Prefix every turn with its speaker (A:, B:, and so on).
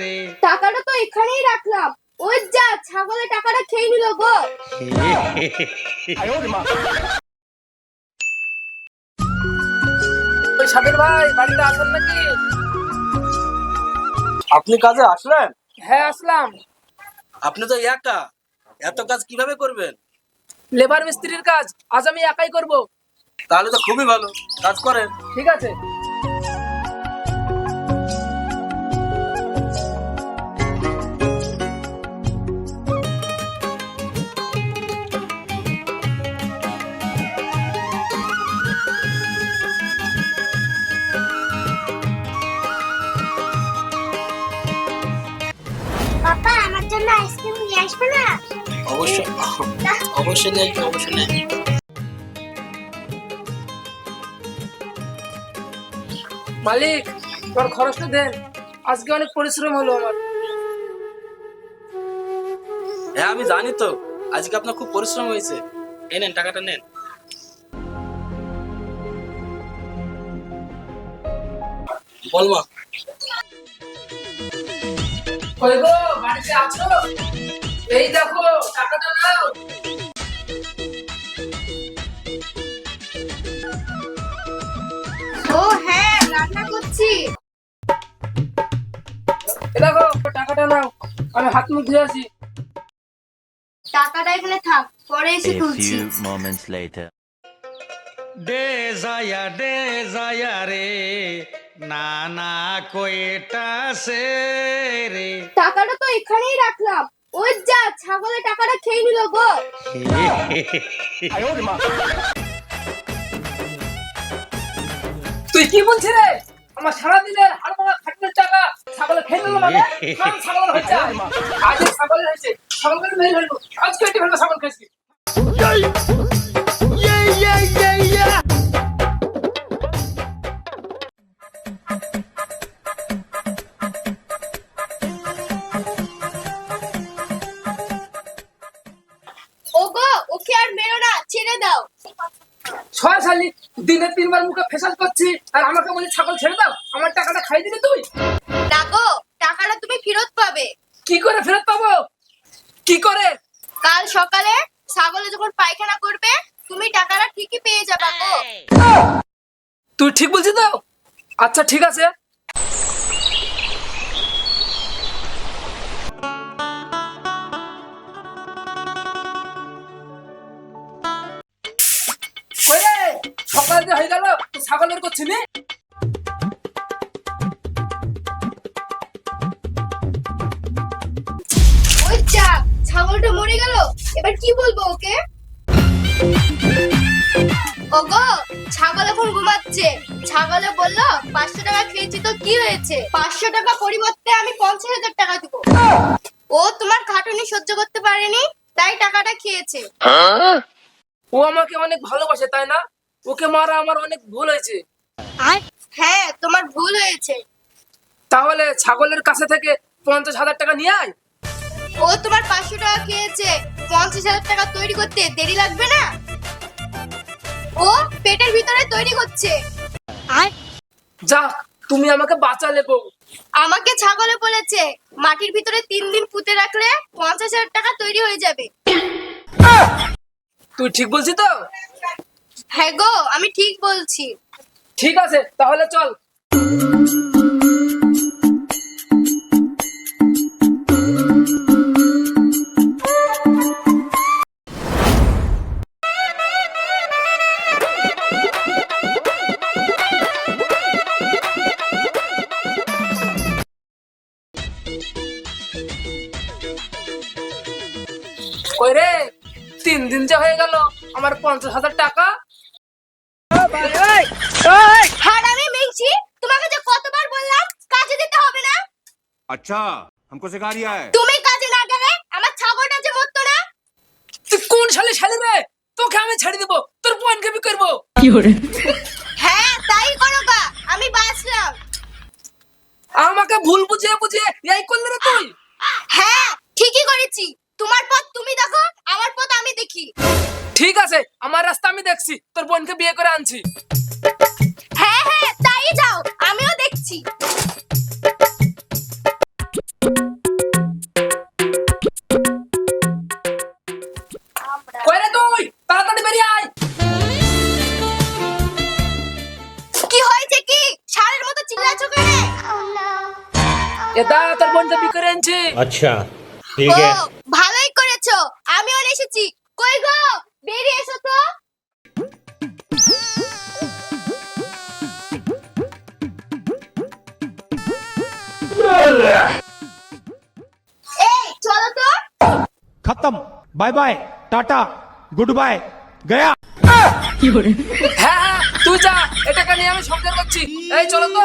A: রে।
B: টাকাটা তো এখানেই রাখলাম। ওই যা ছাগলের টাকাটা খেয়ে নিল গো।
C: সাবির ভাই বাড়িতে আসেন নাকি?
D: আপনি কাজে আসলেন?
C: হ্যাঁ আসলাম।
D: আপনি তো একা। এত কাজ কীভাবে করবেন?
C: লেবার মিস্ত্রির কাজ আজ আমি একাই করব।
D: তাহলে তো খুবই ভালো। কাজ করেন।
C: ঠিক আছে।
B: জন্য আইসক্রিম নিয়ে আসবে না?
D: অবশ্যই অবশ্যই নেই অবশ্যই নেই
C: মালিক তোর খরচটা দেন আজকে অনেক পরিশ্রম হলো আমার।
D: হ্যাঁ আমি জানি তো। আজকে আপনার খুব পরিশ্রম হয়েছে। এই নেন টাকাটা নেন। বল মা।
C: কই গো? বাড়িতে আছো? এই দেখো টাকাটা নাও।
B: ও হ্যাঁ রান্না করছি।
C: দেখো টাকাটা নাও। আমি হাত মুখ ধুয়ে আসি।
B: টাকাটা এখানে থাক পরে এসে
E: A
B: তুলছি
E: few moments later.
A: ডে যায়া ডে যায়া রে। না না কয়টা সে রে।
B: টাকাটা তো এখানেই রাখলাম। ওই যা ছাগলের টাকাটা খেয়ে নিল গো।
C: তুই কি বলছিস রে? আমার সারাদিনের হাড় ভাঙা খাটনের টাকা ছাগলে খেয়ে নিল মানে? কাল ছাগল হয়েছে আজ। ছাগলের হয়েছে। ছাগলের মেয়ে হইল আজ কেটে ফেলব ছাগল খেয়েছি
B: ছেড়ে দাও।
C: ছয় সালি দিনে তিনবার মুখে ফেসাল করছি আর আমাকে বলি ছাগল ছেড়ে দাও আমার টাকাটা খাই দিবি তুই?
B: না গো টাকাটা তুমি ফেরত পাবে।
C: কি করে ফেরত পাবো? কি করে?
B: কাল সকালে ছাগলে যখন পায়খানা করবে তুমি টাকাটা ঠিকই পেয়ে যাবে গো।
C: তুই ঠিক বলছিস তো? আচ্ছা ঠিক আছে। সকালে যে হয়ে গেল ছাগলের
B: ওই যাক ছাগলটা মরে গেল। এবার কি বলব ওকে? ওগো ছাগল এখন ঘুমাচ্ছে। ছাগলে বলল পাঁচশো টাকা খেয়েছি তো কি হয়েছে? পাঁচশো টাকা পরিবর্তে আমি পঞ্চাশ হাজার টাকা দিব। ও তোমার খাটুনি সহ্য করতে পারেনি তাই টাকাটা খেয়েছে।
C: ও আমাকে অনেক ভালোবাসে তাই না? ওকে মারা আমার অনেক ভুল হয়েছে।
B: হ্যাঁ তোমার ভুল হয়েছে।
C: তাহলে ছাগলের কাছে থেকে পঞ্চাশ হাজার টাকা নিয়ে আয়।
B: ও তোমার পাঁচশো টাকা খেয়েছে। পঞ্চাশ হাজার টাকা তৈরি করতে দেরি লাগবে না? ও পেটের ভিতরে তৈরি করছে।
C: যাক তুমি আমাকে বাঁচালে বউ।
B: আমাকে ছাগলে বলেছে মাটির ভিতরে তিন দিন পুঁতে রাখলে পঞ্চাশ হাজার টাকা তৈরি হয়ে যাবে।
C: তুই ঠিক বলছিস তো?
B: হ্যাঁ গো, আমি ঠিক বলছি।
C: ঠিক আছে, তাহলে চল। তিন দিন যে হয়ে গেল, আমার পঞ্চাশ হাজার টাকা?
B: হারামি মিংছি তোমাকে যে কতবার বললাম কাজে দিতে হবে না
F: अच्छा हमको सिखा रिया है
B: তুমি কাজে না গেলে আমার ছাগলটা যে মরতো না
C: তুই কোন শালি শালি রে তোকে আমি ছেড়ে দিব তোর বোনকে বি করবো
B: হ্যাঁ তাই করো গা আমি বাঁচলাম
C: আমাকে ভুল বুঝিয়ে বুঝিয়ে এই করলি রে তুই
B: হ্যাঁ ঠিকই করেছি তোমার পথ তুমি দেখো আমার পথ আমি দেখি
C: ঠিক আছে আমার রাস্তা আমি দেখছি তোর বোনকে বিয়ে করে আনছি
B: কয়রে তুই তাড়াতাড়ি বেরিয়ে আয়।
C: কি হয়েছে কি? মতো কেন?
A: এটা তোর
B: এনেছে। আচ্ছা ঠিক আছে ভালোই করেছ এসেছি। কই গো বেরিয়ে এসো তো। এই চলো তো।
E: খতম bye bye. Tata goodbye গয়া
C: হ্যাঁ হ্যাঁ তুই যা, এটাকে নিয়ে আমি সংসার করছি। এই, চলো তো।